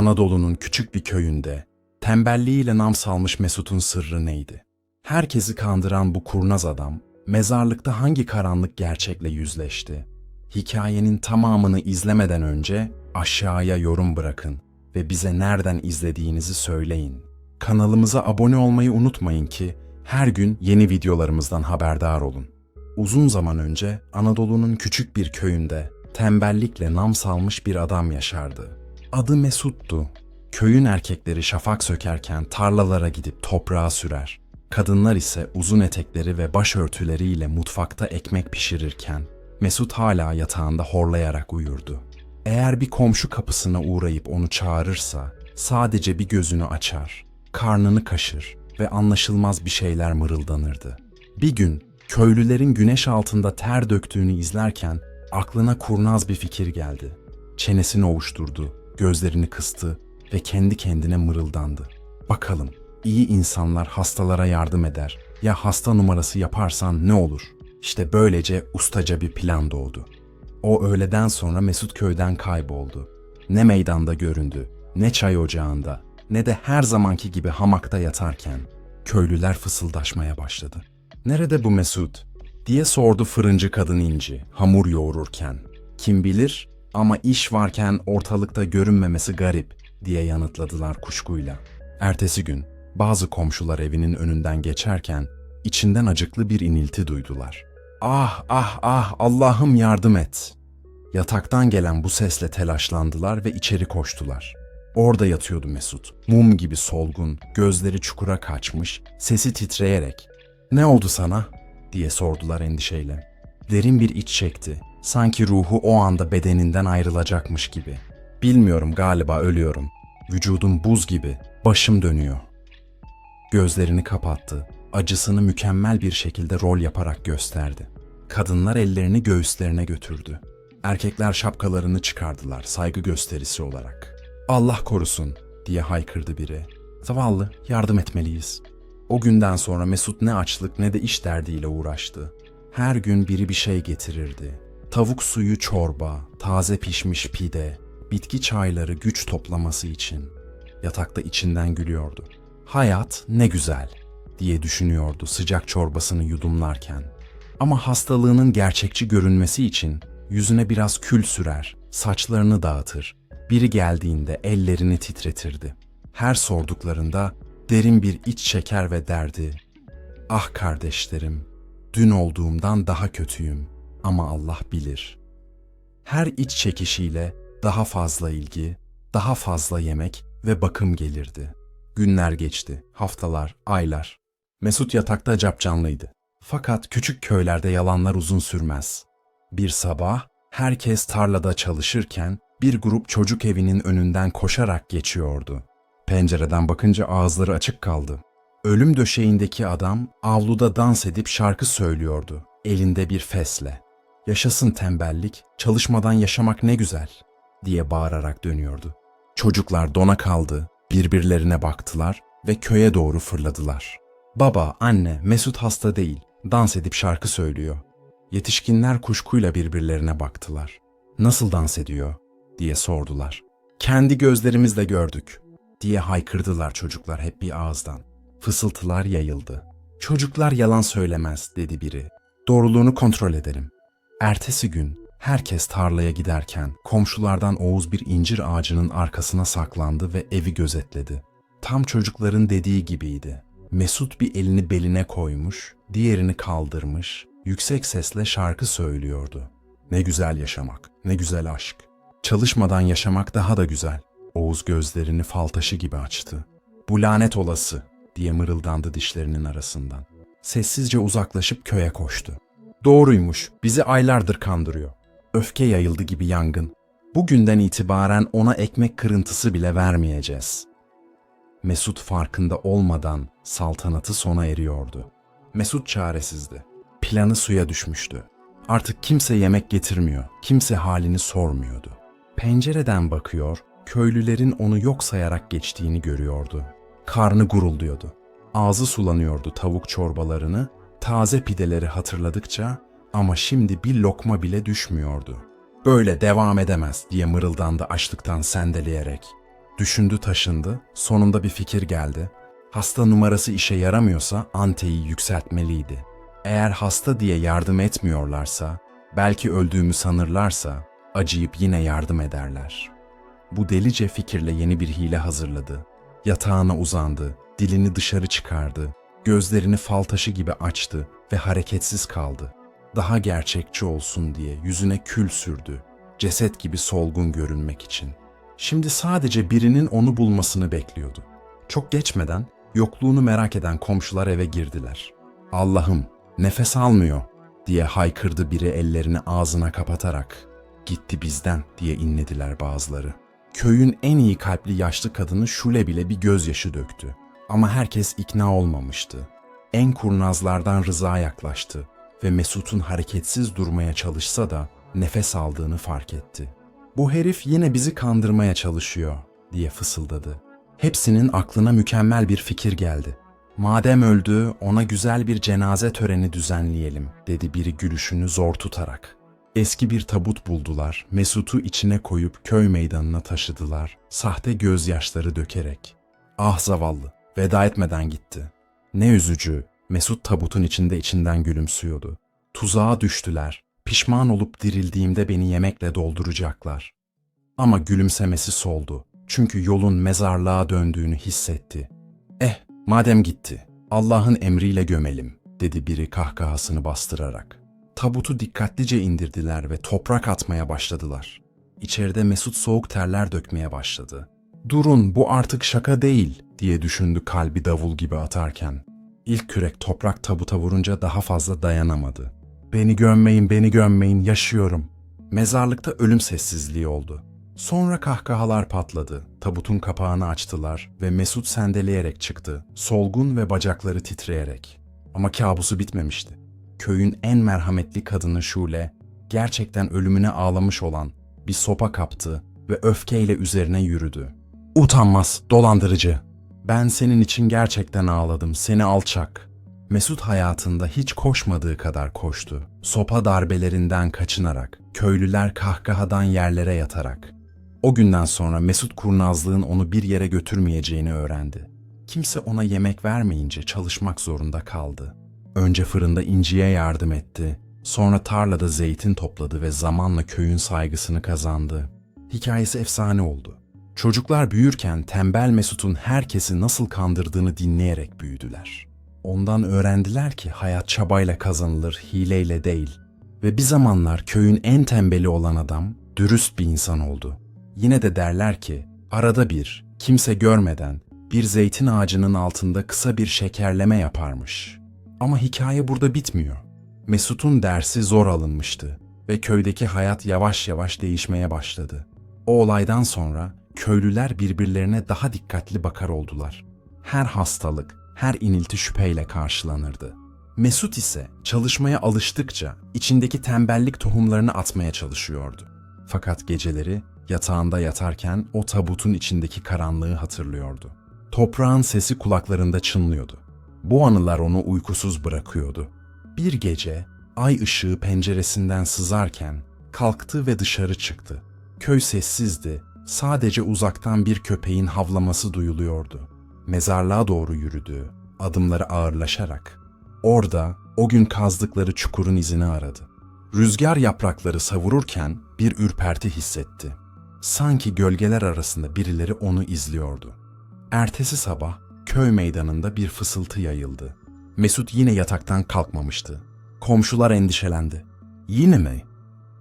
Anadolu'nun küçük bir köyünde tembelliğiyle nam salmış Mesut'un sırrı neydi? Herkesi kandıran bu kurnaz adam mezarlıkta hangi karanlık gerçekle yüzleşti? Hikayenin tamamını izlemeden önce aşağıya yorum bırakın ve bize nereden izlediğinizi söyleyin. Kanalımıza abone olmayı unutmayın ki her gün yeni videolarımızdan haberdar olun. Uzun zaman önce Anadolu'nun küçük bir köyünde tembellikle nam salmış bir adam yaşardı. Adı Mesut'tu. Köyün erkekleri şafak sökerken tarlalara gidip toprağa sürer. Kadınlar ise uzun etekleri ve başörtüleriyle mutfakta ekmek pişirirken Mesut hala yatağında horlayarak uyurdu. Eğer bir komşu kapısına uğrayıp onu çağırırsa sadece bir gözünü açar, karnını kaşır ve anlaşılmaz bir şeyler mırıldanırdı. Bir gün köylülerin güneş altında ter döktüğünü izlerken aklına kurnaz bir fikir geldi. Çenesini ovuşturdu, gözlerini kıstı ve kendi kendine mırıldandı. Bakalım iyi insanlar hastalara yardım eder. Ya hasta numarası yaparsan ne olur? İşte böylece ustaca bir plan doğdu. O öğleden sonra Mesut köyden kayboldu. Ne meydanda göründü, ne çay ocağında, ne de her zamanki gibi hamakta yatarken köylüler fısıldaşmaya başladı. Nerede bu Mesut? diye sordu fırıncı kadın İnci hamur yoğururken. Kim bilir ama iş varken ortalıkta görünmemesi garip diye yanıtladılar kuşkuyla. Ertesi gün bazı komşular evinin önünden geçerken içinden acıklı bir inilti duydular. Ah ah ah Allah'ım yardım et. Yataktan gelen bu sesle telaşlandılar ve içeri koştular. Orada yatıyordu Mesut. Mum gibi solgun, gözleri çukura kaçmış, sesi titreyerek. Ne oldu sana? diye sordular endişeyle. Derin bir iç çekti. Sanki ruhu o anda bedeninden ayrılacakmış gibi. Bilmiyorum galiba ölüyorum. Vücudum buz gibi, başım dönüyor. Gözlerini kapattı. Acısını mükemmel bir şekilde rol yaparak gösterdi. Kadınlar ellerini göğüslerine götürdü. Erkekler şapkalarını çıkardılar saygı gösterisi olarak. Allah korusun diye haykırdı biri. Zavallı yardım etmeliyiz. O günden sonra Mesut ne açlık ne de iş derdiyle uğraştı. Her gün biri bir şey getirirdi. Tavuk suyu çorba, taze pişmiş pide, bitki çayları güç toplaması için. Yatakta içinden gülüyordu. Hayat ne güzel diye düşünüyordu sıcak çorbasını yudumlarken. Ama hastalığının gerçekçi görünmesi için yüzüne biraz kül sürer, saçlarını dağıtır. Biri geldiğinde ellerini titretirdi. Her sorduklarında derin bir iç çeker ve derdi. Ah kardeşlerim, dün olduğumdan daha kötüyüm ama Allah bilir. Her iç çekişiyle daha fazla ilgi, daha fazla yemek ve bakım gelirdi. Günler geçti, haftalar, aylar. Mesut yatakta capcanlıydı. Fakat küçük köylerde yalanlar uzun sürmez. Bir sabah herkes tarlada çalışırken bir grup çocuk evinin önünden koşarak geçiyordu. Pencereden bakınca ağızları açık kaldı. Ölüm döşeğindeki adam avluda dans edip şarkı söylüyordu, elinde bir fesle. Yaşasın tembellik, çalışmadan yaşamak ne güzel diye bağırarak dönüyordu. Çocuklar dona kaldı, birbirlerine baktılar ve köye doğru fırladılar. Baba, anne, Mesut hasta değil, dans edip şarkı söylüyor. Yetişkinler kuşkuyla birbirlerine baktılar. Nasıl dans ediyor diye sordular. Kendi gözlerimizle gördük diye haykırdılar çocuklar hep bir ağızdan. Fısıltılar yayıldı. Çocuklar yalan söylemez dedi biri. Doğruluğunu kontrol ederim. Ertesi gün herkes tarlaya giderken komşulardan Oğuz bir incir ağacının arkasına saklandı ve evi gözetledi. Tam çocukların dediği gibiydi. Mesut bir elini beline koymuş, diğerini kaldırmış, yüksek sesle şarkı söylüyordu. Ne güzel yaşamak, ne güzel aşk. Çalışmadan yaşamak daha da güzel. Oğuz gözlerini fal taşı gibi açtı. Bu lanet olası diye mırıldandı dişlerinin arasından. Sessizce uzaklaşıp köye koştu. Doğruymuş, bizi aylardır kandırıyor. Öfke yayıldı gibi yangın. Bugünden itibaren ona ekmek kırıntısı bile vermeyeceğiz. Mesut farkında olmadan saltanatı sona eriyordu. Mesut çaresizdi. Planı suya düşmüştü. Artık kimse yemek getirmiyor, kimse halini sormuyordu. Pencereden bakıyor, köylülerin onu yok sayarak geçtiğini görüyordu. Karnı gurulduyordu. Ağzı sulanıyordu tavuk çorbalarını, taze pideleri hatırladıkça ama şimdi bir lokma bile düşmüyordu. Böyle devam edemez diye mırıldandı açlıktan sendeleyerek. Düşündü taşındı, sonunda bir fikir geldi. Hasta numarası işe yaramıyorsa anteyi yükseltmeliydi. Eğer hasta diye yardım etmiyorlarsa, belki öldüğümü sanırlarsa acıyıp yine yardım ederler. Bu delice fikirle yeni bir hile hazırladı. Yatağına uzandı, dilini dışarı çıkardı, gözlerini fal taşı gibi açtı ve hareketsiz kaldı. Daha gerçekçi olsun diye yüzüne kül sürdü, ceset gibi solgun görünmek için. Şimdi sadece birinin onu bulmasını bekliyordu. Çok geçmeden yokluğunu merak eden komşular eve girdiler. Allah'ım nefes almıyor diye haykırdı biri ellerini ağzına kapatarak. Gitti bizden diye inlediler bazıları. Köyün en iyi kalpli yaşlı kadını Şule bile bir gözyaşı döktü. Ama herkes ikna olmamıştı. En kurnazlardan Rıza yaklaştı ve Mesut'un hareketsiz durmaya çalışsa da nefes aldığını fark etti. Bu herif yine bizi kandırmaya çalışıyor diye fısıldadı. Hepsinin aklına mükemmel bir fikir geldi. Madem öldü, ona güzel bir cenaze töreni düzenleyelim, dedi biri gülüşünü zor tutarak. Eski bir tabut buldular, Mesut'u içine koyup köy meydanına taşıdılar, sahte gözyaşları dökerek. Ah zavallı, veda etmeden gitti. Ne üzücü, Mesut tabutun içinde içinden gülümsüyordu. Tuzağa düştüler, pişman olup dirildiğimde beni yemekle dolduracaklar. Ama gülümsemesi soldu. Çünkü yolun mezarlığa döndüğünü hissetti. Eh, madem gitti, Allah'ın emriyle gömelim, dedi biri kahkahasını bastırarak. Tabutu dikkatlice indirdiler ve toprak atmaya başladılar. İçeride Mesut soğuk terler dökmeye başladı. Durun, bu artık şaka değil, diye düşündü kalbi davul gibi atarken. İlk kürek toprak tabuta vurunca daha fazla dayanamadı. Beni gömmeyin, beni gömmeyin, yaşıyorum. Mezarlıkta ölüm sessizliği oldu. Sonra kahkahalar patladı. Tabutun kapağını açtılar ve Mesut sendeleyerek çıktı. Solgun ve bacakları titreyerek. Ama kabusu bitmemişti. Köyün en merhametli kadını Şule, gerçekten ölümüne ağlamış olan bir sopa kaptı ve öfkeyle üzerine yürüdü. Utanmaz, dolandırıcı. Ben senin için gerçekten ağladım, seni alçak. Mesut hayatında hiç koşmadığı kadar koştu. Sopa darbelerinden kaçınarak, köylüler kahkahadan yerlere yatarak. O günden sonra Mesut kurnazlığın onu bir yere götürmeyeceğini öğrendi. Kimse ona yemek vermeyince çalışmak zorunda kaldı. Önce fırında inciye yardım etti, sonra tarlada zeytin topladı ve zamanla köyün saygısını kazandı. Hikayesi efsane oldu. Çocuklar büyürken tembel Mesut'un herkesi nasıl kandırdığını dinleyerek büyüdüler. Ondan öğrendiler ki hayat çabayla kazanılır, hileyle değil. Ve bir zamanlar köyün en tembeli olan adam dürüst bir insan oldu. Yine de derler ki arada bir, kimse görmeden bir zeytin ağacının altında kısa bir şekerleme yaparmış. Ama hikaye burada bitmiyor. Mesut'un dersi zor alınmıştı ve köydeki hayat yavaş yavaş değişmeye başladı. O olaydan sonra köylüler birbirlerine daha dikkatli bakar oldular. Her hastalık, her inilti şüpheyle karşılanırdı. Mesut ise çalışmaya alıştıkça içindeki tembellik tohumlarını atmaya çalışıyordu. Fakat geceleri yatağında yatarken o tabutun içindeki karanlığı hatırlıyordu. Toprağın sesi kulaklarında çınlıyordu. Bu anılar onu uykusuz bırakıyordu. Bir gece ay ışığı penceresinden sızarken kalktı ve dışarı çıktı. Köy sessizdi, sadece uzaktan bir köpeğin havlaması duyuluyordu. Mezarlığa doğru yürüdü, adımları ağırlaşarak. Orada o gün kazdıkları çukurun izini aradı. Rüzgar yaprakları savururken bir ürperti hissetti. Sanki gölgeler arasında birileri onu izliyordu. Ertesi sabah köy meydanında bir fısıltı yayıldı. Mesut yine yataktan kalkmamıştı. Komşular endişelendi. Yine mi?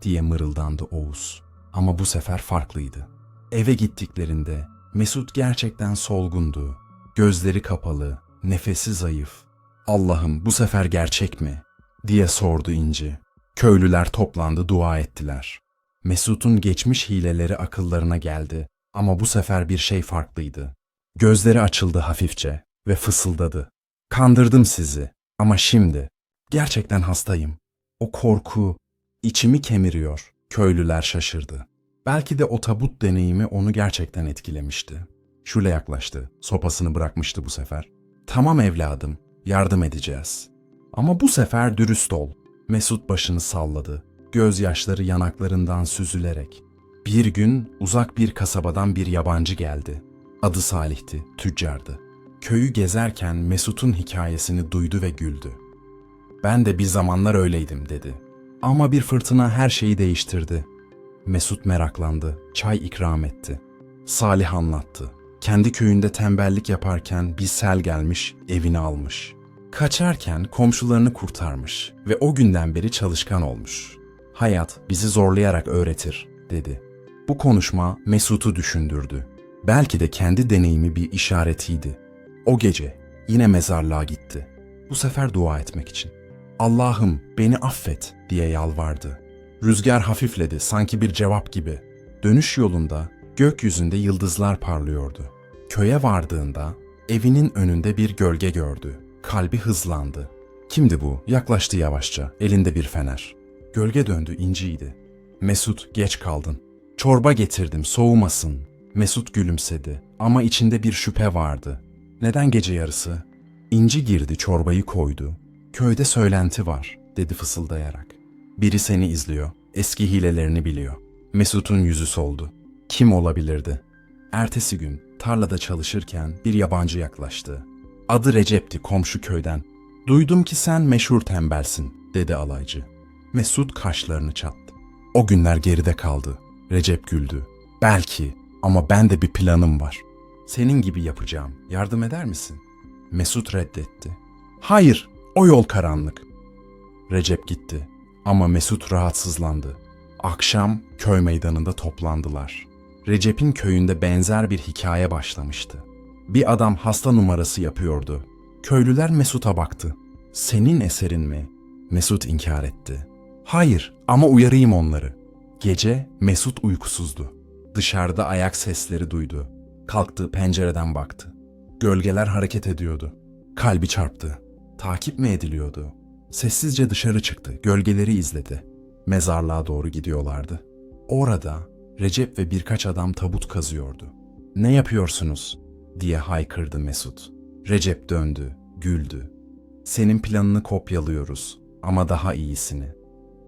diye mırıldandı Oğuz. Ama bu sefer farklıydı. Eve gittiklerinde Mesut gerçekten solgundu. Gözleri kapalı, nefesi zayıf. Allah'ım bu sefer gerçek mi? diye sordu İnci. Köylüler toplandı dua ettiler. Mesut'un geçmiş hileleri akıllarına geldi ama bu sefer bir şey farklıydı. Gözleri açıldı hafifçe ve fısıldadı. Kandırdım sizi ama şimdi gerçekten hastayım. O korku içimi kemiriyor. Köylüler şaşırdı. Belki de o tabut deneyimi onu gerçekten etkilemişti. Şule yaklaştı. Sopasını bırakmıştı bu sefer. Tamam evladım, yardım edeceğiz. Ama bu sefer dürüst ol. Mesut başını salladı. Gözyaşları yanaklarından süzülerek. Bir gün uzak bir kasabadan bir yabancı geldi. Adı Salih'ti, tüccardı. Köyü gezerken Mesut'un hikayesini duydu ve güldü. Ben de bir zamanlar öyleydim dedi. Ama bir fırtına her şeyi değiştirdi. Mesut meraklandı, çay ikram etti. Salih anlattı. Kendi köyünde tembellik yaparken bir sel gelmiş, evini almış. Kaçarken komşularını kurtarmış ve o günden beri çalışkan olmuş. Hayat bizi zorlayarak öğretir, dedi. Bu konuşma Mesut'u düşündürdü. Belki de kendi deneyimi bir işaretiydi. O gece yine mezarlığa gitti. Bu sefer dua etmek için. Allah'ım beni affet diye yalvardı. Rüzgar hafifledi sanki bir cevap gibi. Dönüş yolunda gökyüzünde yıldızlar parlıyordu. Köye vardığında evinin önünde bir gölge gördü. Kalbi hızlandı. Kimdi bu? Yaklaştı yavaşça, elinde bir fener. Gölge döndü, inciydi. Mesut, geç kaldın. Çorba getirdim, soğumasın. Mesut gülümsedi ama içinde bir şüphe vardı. Neden gece yarısı? İnci girdi, çorbayı koydu. Köyde söylenti var, dedi fısıldayarak. Biri seni izliyor, eski hilelerini biliyor. Mesut'un yüzü soldu. Kim olabilirdi? Ertesi gün tarlada çalışırken bir yabancı yaklaştı. Adı Recep'ti komşu köyden. Duydum ki sen meşhur tembelsin, dedi alaycı. Mesut kaşlarını çattı. O günler geride kaldı. Recep güldü. Belki ama ben de bir planım var. Senin gibi yapacağım. Yardım eder misin? Mesut reddetti. Hayır, o yol karanlık. Recep gitti ama Mesut rahatsızlandı. Akşam köy meydanında toplandılar. Recep'in köyünde benzer bir hikaye başlamıştı. Bir adam hasta numarası yapıyordu. Köylüler Mesut'a baktı. Senin eserin mi? Mesut inkar etti. Hayır ama uyarayım onları. Gece Mesut uykusuzdu. Dışarıda ayak sesleri duydu. Kalktı pencereden baktı. Gölgeler hareket ediyordu. Kalbi çarptı. Takip mi ediliyordu? Sessizce dışarı çıktı. Gölgeleri izledi. Mezarlığa doğru gidiyorlardı. Orada Recep ve birkaç adam tabut kazıyordu. Ne yapıyorsunuz? diye haykırdı Mesut. Recep döndü, güldü. Senin planını kopyalıyoruz ama daha iyisini.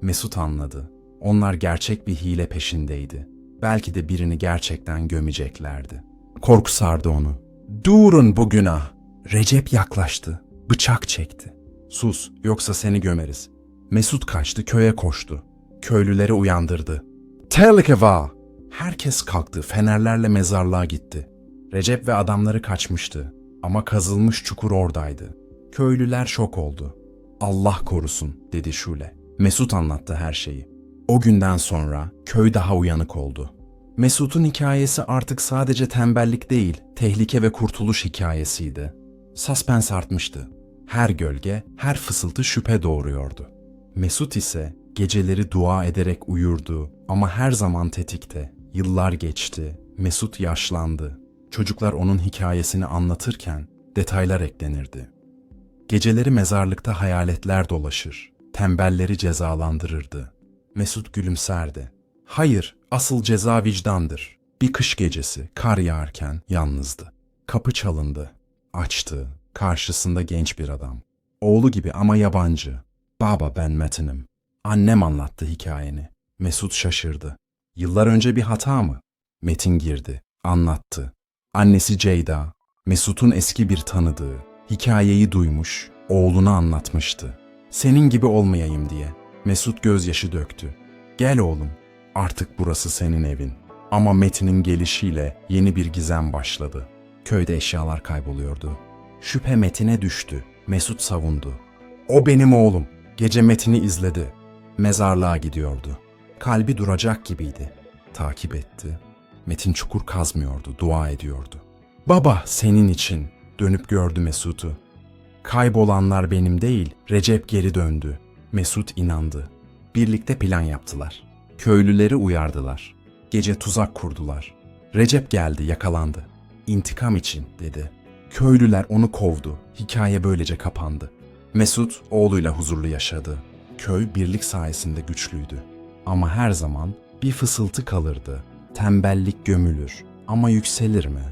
Mesut anladı. Onlar gerçek bir hile peşindeydi. Belki de birini gerçekten gömeceklerdi. Korku sardı onu. Durun bu günah. Recep yaklaştı. Bıçak çekti. Sus yoksa seni gömeriz. Mesut kaçtı köye koştu. Köylüleri uyandırdı. Tehlike var. Herkes kalktı fenerlerle mezarlığa gitti. Recep ve adamları kaçmıştı. Ama kazılmış çukur oradaydı. Köylüler şok oldu. Allah korusun dedi Şule. Mesut anlattı her şeyi. O günden sonra köy daha uyanık oldu. Mesut'un hikayesi artık sadece tembellik değil, tehlike ve kurtuluş hikayesiydi. Suspens artmıştı. Her gölge, her fısıltı şüphe doğuruyordu. Mesut ise geceleri dua ederek uyurdu ama her zaman tetikte. Yıllar geçti, Mesut yaşlandı. Çocuklar onun hikayesini anlatırken detaylar eklenirdi. Geceleri mezarlıkta hayaletler dolaşır, tembelleri cezalandırırdı. Mesut gülümserdi. Hayır, asıl ceza vicdandır. Bir kış gecesi, kar yağarken yalnızdı. Kapı çalındı. Açtı. Karşısında genç bir adam. Oğlu gibi ama yabancı. Baba ben Metin'im. Annem anlattı hikayeni. Mesut şaşırdı. Yıllar önce bir hata mı? Metin girdi. Anlattı. Annesi Ceyda, Mesut'un eski bir tanıdığı. Hikayeyi duymuş, oğluna anlatmıştı. Senin gibi olmayayım diye. Mesut gözyaşı döktü. Gel oğlum, artık burası senin evin. Ama Metin'in gelişiyle yeni bir gizem başladı. Köyde eşyalar kayboluyordu. Şüphe Metin'e düştü. Mesut savundu. O benim oğlum. Gece Metin'i izledi. Mezarlığa gidiyordu. Kalbi duracak gibiydi. Takip etti. Metin çukur kazmıyordu, dua ediyordu. Baba senin için. Dönüp gördü Mesut'u. Kaybolanlar benim değil, Recep geri döndü. Mesut inandı. Birlikte plan yaptılar. Köylüleri uyardılar. Gece tuzak kurdular. Recep geldi, yakalandı. İntikam için dedi. Köylüler onu kovdu. Hikaye böylece kapandı. Mesut oğluyla huzurlu yaşadı. Köy birlik sayesinde güçlüydü. Ama her zaman bir fısıltı kalırdı. Tembellik gömülür ama yükselir mi?